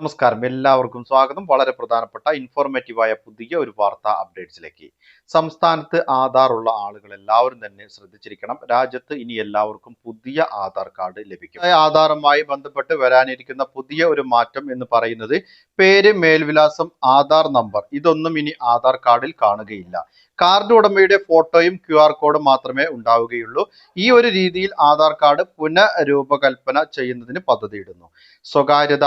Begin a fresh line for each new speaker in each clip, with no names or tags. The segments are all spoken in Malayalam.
നമസ്കാരം. എല്ലാവർക്കും സ്വാഗതം. വളരെ പ്രധാനപ്പെട്ട ഇൻഫോർമേറ്റീവായ പുതിയ ഒരു വാർത്താ അപ്ഡേറ്റ്സിലേക്ക് സംസ്ഥാനത്ത് ആധാർ ഉള്ള ആളുകൾ എല്ലാവരും തന്നെ ശ്രദ്ധിച്ചിരിക്കണം. രാജ്യത്ത് ഇനി എല്ലാവർക്കും പുതിയ ആധാർ കാർഡ് ലഭിക്കും. ആധാറുമായി ബന്ധപ്പെട്ട് വരാനിരിക്കുന്ന പുതിയ ഒരു മാറ്റം എന്ന് പറയുന്നത് പേര് മേൽവിലാസം ആധാർ നമ്പർ. ഇതൊന്നും ഇനി ആധാർ കാർഡിൽ കാണുകയില്ല. കാർഡ് ഉടമയുടെ ഫോട്ടോയും ക്യു ആർ കോഡും മാത്രമേ ഉണ്ടാവുകയുള്ളൂ. ഈ ഒരു രീതിയിൽ ആധാർ കാർഡ് പുനരൂപകൽപ്പന ചെയ്യുന്നതിന് പദ്ധതിയിടുന്നു. സ്വകാര്യത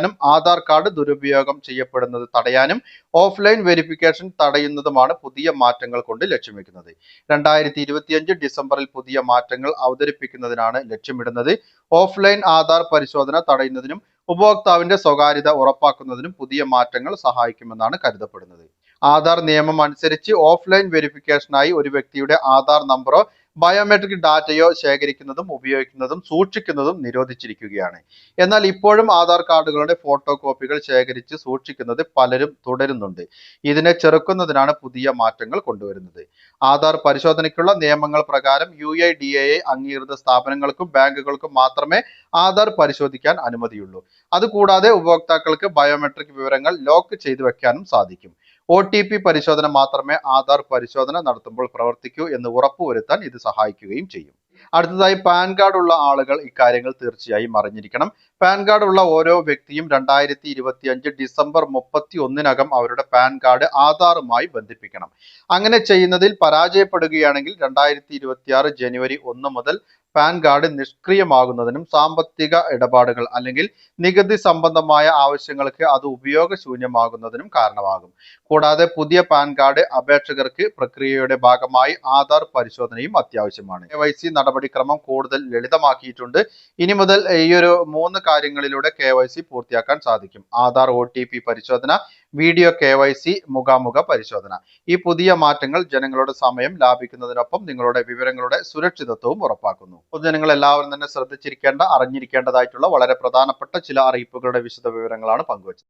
സംരക്ഷിക്കാനും ആധാർ കാർഡ് ദുരുപയോഗം ചെയ്യപ്പെടുന്നത് തടയാനും ഓഫ്ലൈൻ വെരിഫിക്കേഷൻ തടയുന്നതുമാണ് പുതിയ മാറ്റങ്ങൾ കൊണ്ട് ലക്ഷ്യം വെക്കുന്നത് രണ്ടായിരത്തി ഇരുപത്തിയഞ്ച് ഡിസംബറിൽ പുതിയ മാറ്റങ്ങൾ അവതരിപ്പിക്കുന്നതിനാണ് ലക്ഷ്യമിടുന്നത്. ഓഫ്ലൈൻ ആധാർ പരിശോധന തടയുന്നതിനും ഉപഭോക്താവിന്റെ സ്വകാര്യത ഉറപ്പാക്കുന്നതിനും പുതിയ മാറ്റങ്ങൾ സഹായിക്കുമെന്നാണ് കരുതപ്പെടുന്നത്. ആധാർ നിയമം അനുസരിച്ച് ഓഫ്ലൈൻ വെരിഫിക്കേഷനായി ഒരു വ്യക്തിയുടെ ആധാർ നമ്പറോ ബയോമെട്രിക് ഡാറ്റയോ ശേഖരിക്കുന്നതും ഉപയോഗിക്കുന്നതും സൂക്ഷിക്കുന്നതും നിരോധിച്ചിരിക്കുകയാണ്. എന്നാൽ ഇപ്പോഴും ആധാർ കാർഡുകളുടെ ഫോട്ടോ കോപ്പികൾ ശേഖരിച്ച് സൂക്ഷിക്കുന്നത് പലരും തുടരുന്നുണ്ട്. ഇതിനെ ചെറുക്കുന്നതിനാണ് പുതിയ മാറ്റങ്ങൾ കൊണ്ടുവരുന്നത്. ആധാർ പരിശോധനയ്ക്കുള്ള നിയമങ്ങൾ പ്രകാരം യു ഐ ഡി എ അംഗീകൃത സ്ഥാപനങ്ങൾക്കും ബാങ്കുകൾക്കും മാത്രമേ ആധാർ പരിശോധിക്കാൻ അനുമതിയുള്ളൂ. അതുകൂടാതെ ഉപഭോക്താക്കൾക്ക് ബയോമെട്രിക് വിവരങ്ങൾ ലോക്ക് ചെയ്തു വെക്കാനും സാധിക്കും. ഒ ടി പി പരിശോധന മാത്രമേ ആധാർ പരിശോധന നടത്തുമ്പോൾ പ്രവർത്തിക്കൂ എന്ന് ഉറപ്പുവരുത്താൻ ഇത് സഹായിക്കുകയും ചെയ്യും. അടുത്തതായി പാൻ കാർഡ് ഉള്ള ആളുകൾ ഇക്കാര്യങ്ങൾ തീർച്ചയായും അറിഞ്ഞിരിക്കണം. പാൻ കാർഡ് ഉള്ള ഓരോ വ്യക്തിയും രണ്ടായിരത്തി ഇരുപത്തി അഞ്ച് ഡിസംബർ മുപ്പത്തി ഒന്നിനകം അവരുടെ പാൻ കാർഡ് ആധാറുമായി ബന്ധിപ്പിക്കണം. അങ്ങനെ ചെയ്യുന്നതിൽ പരാജയപ്പെടുകയാണെങ്കിൽ രണ്ടായിരത്തി ഇരുപത്തി ആറ് ജനുവരി ഒന്ന് മുതൽ പാൻ കാർഡ് നിഷ്ക്രിയമാകുന്നതിനും സാമ്പത്തിക ഇടപാടുകൾ അല്ലെങ്കിൽ നികുതി സംബന്ധമായ ആവശ്യങ്ങൾക്ക് അത് ഉപയോഗശൂന്യമാകുന്നതിനും കാരണമാകും. കൂടാതെ പുതിയ പാൻ കാർഡ് അപേക്ഷകർക്ക് പ്രക്രിയയുടെ ഭാഗമായി ആധാർ പരിശോധനയും അത്യാവശ്യമാണ്. കെ വൈ സി നടപടിക്രമം കൂടുതൽ ലളിതമാക്കിയിട്ടുണ്ട്. ഇനി മുതൽ ഈ ഒരു മൂന്ന് കാര്യങ്ങളിലൂടെ കെ വൈ സി പൂർത്തിയാക്കാൻ സാധിക്കും. ആധാർ ഒ ടി പി പരിശോധന വീഡിയോ കെ വൈ സി മുഖാമുഖ പരിശോധന. ഈ പുതിയ മാറ്റങ്ങൾ ജനങ്ങളുടെ സമയം ലാഭിക്കുന്നതിനൊപ്പം നിങ്ങളുടെ വിവരങ്ങളുടെ സുരക്ഷിതത്വവും ഉറപ്പാക്കുന്നു. പൊതുജനങ്ങൾ എല്ലാവരും തന്നെ ശ്രദ്ധിച്ചിരിക്കേണ്ട അറിഞ്ഞിരിക്കേണ്ടതായിട്ടുള്ള വളരെ പ്രധാനപ്പെട്ട ചില അറിയിപ്പുകളുടെ വിശദ വിവരങ്ങളാണ് പങ്കുവച്ചത്.